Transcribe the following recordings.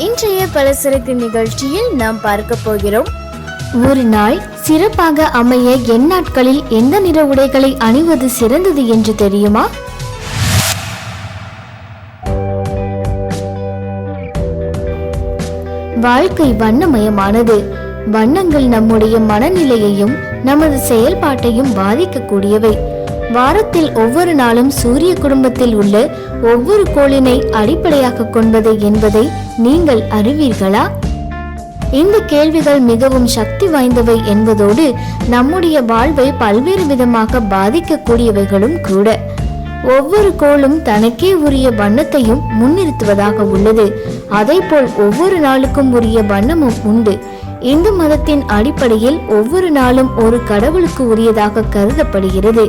இன்றைய பலசரக்கு நிகழ்ச்சியில் நாம் பார்க்க போகிறோம். ஒரு நாள் சிறப்பாக அமைய எந்நாட்களில் எந்த நிற உடைகளை அணிவது சிறந்தது என்று தெரியுமா? வாழ்க்கை வண்ணமயமானது. வண்ணங்கள் நம்முடைய மனநிலையையும் நமது செயல்பாட்டையும் பாதிக்கக்கூடியவை. வாரத்தில் ஒவ்வொரு நாளும் சூரிய குடும்பத்தில் உள்ள ஒவ்வொரு கோளினை அடிப்படையாக கொண்டது என்பதை நீங்கள் அறிவீர்களா? இந்த கேள்விகள் மிகவும் சக்தி வாய்ந்தவை என்பதோடு நம்முடைய வாழ்வை பல்வேறு விதமாக பாதிக்கக்கூடியவைகளும் கூட. ஒவ்வொரு கோளும் தனக்கே உரிய வண்ணத்தையும் முன்னிறுத்துவதாக உள்ளது. அதேபோல் ஒவ்வொரு நாளுக்கும் உரிய வண்ணமும் உண்டு. இந்து மதத்தின் அடிப்படையில் ஒவ்வொரு நாளும் ஒரு கடவுளுக்கு உரியதாக கருதப்படுகிறது.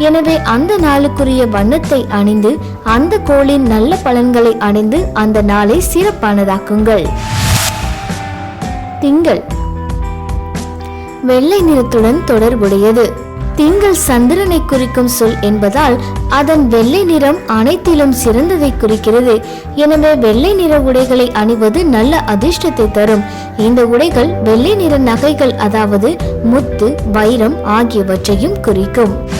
எனவே அந்த நாளுக்குரிய வண்ணத்தை அணிந்து அந்த கோளின் நல்ல பலன்களை அடைந்து அந்த நாளை சிறப்பானதாக்குங்கள். திங்கள். வெள்ளை நிறத்துடன் தொடர்புடையது. திங்கள் சந்திரனை குறிக்கும் சொல் என்பதால் அதன் வெள்ளை நிறம் அனைத்திலும் சிறந்ததை குறிக்கிறது. எனவே வெள்ளை நிற உடைகளை அணிவது நல்ல அதிர்ஷ்டத்தை தரும். இந்த உடைகள் வெள்ளை நிற நகைகள் அதாவது முத்து வைரம் ஆகியவற்றையும் குறிக்கும்.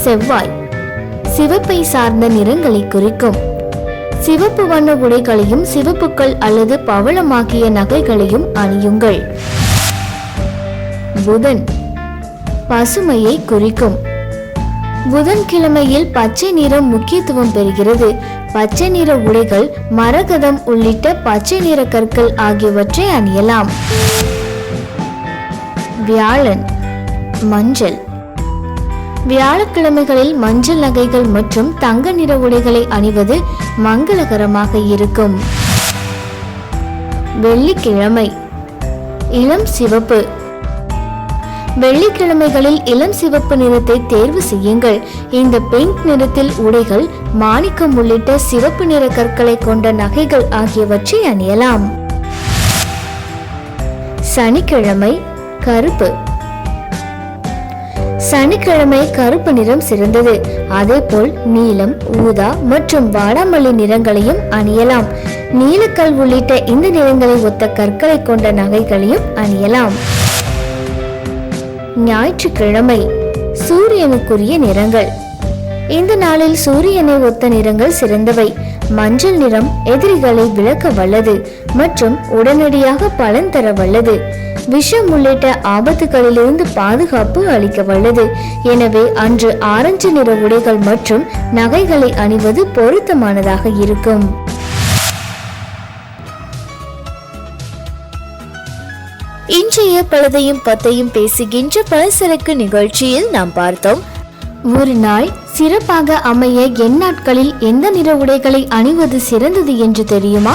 செவ்வாய். சிவப்பை சார்ந்த நிறங்களை குறிக்கும். சிவப்பு வண்ண உடைகளையும் சிவப்புக்கள் அல்லது பவளமாகிய நகைகளையும் அணியுங்கள். புதன். பசுமையை குறிக்கும். புதன்கிழமையில் பச்சை நிறம் முக்கியத்துவம் பெறுகிறது. பச்சை நிற உடைகள் மரகதம் உள்ளிட்ட பச்சை நிற கற்கள் ஆகியவற்றை அணியலாம். வியாழன். மஞ்சள். வியாழக்கிழமைகளில் மஞ்சள் நகைகள் மற்றும் தங்க நிற உடைகளை அணிவது மங்களகரமாக இருக்கும். வெள்ளிக்கிழமை. இளம் சிவப்பு. வெள்ளிக்கிழமைகளில் இளம் சிவப்பு நிறத்தை தேர்வு செய்யுங்கள். இந்த பிங்க் நிறத்தில் உடைகள் மாணிக்கம் உள்ளிட்ட சிவப்பு நிற கற்களை கொண்ட நகைகள் ஆகியவற்றை அணியலாம். சனிக்கிழமை கருப்பு. சனிக்கிழமை கருப்பு நிறம் சிறந்தது. அதேபோல் நீலம் ஊதா மற்றும் வாடாமல்லி நிறங்களையும் அணியலாம். நீலக்கல் உள்ளிட்ட இந்த நிறங்களை ஒத்த கற்களை கொண்ட நகைகளையும் அணியலாம். ஞாயிற்றுக்கிழமை சூரியனுக்குரிய நிறங்கள். இந்த நாளில் சூரியனை ஒத்த நிறங்கள் சிறந்தவை. மஞ்சள் நிறம் எதிரிகளை விளக்க வல்லது மற்றும் உடனடியாக பலன் தர வல்லது. விஷம் உள்ளிட்ட ஆபத்துகளிலிருந்து பாதுகாப்பு அளிக்க வல்லது எனவே அன்று ஆரஞ்சு நிற உடைகள் மற்றும் நகைகளை அணிவது பொருத்தமானதாக இருக்கும். இன்றைய பலதையும் பத்தையும் பேசுகின்ற பலசரக்கு நிகழ்ச்சியில் நாம் பார்த்தோம். ஒரு நாள் சிறப்பாக அமைய எந்நாட்களில் எந்த நிற உடைகளை அணிவது சிறந்தது என்று தெரியுமா?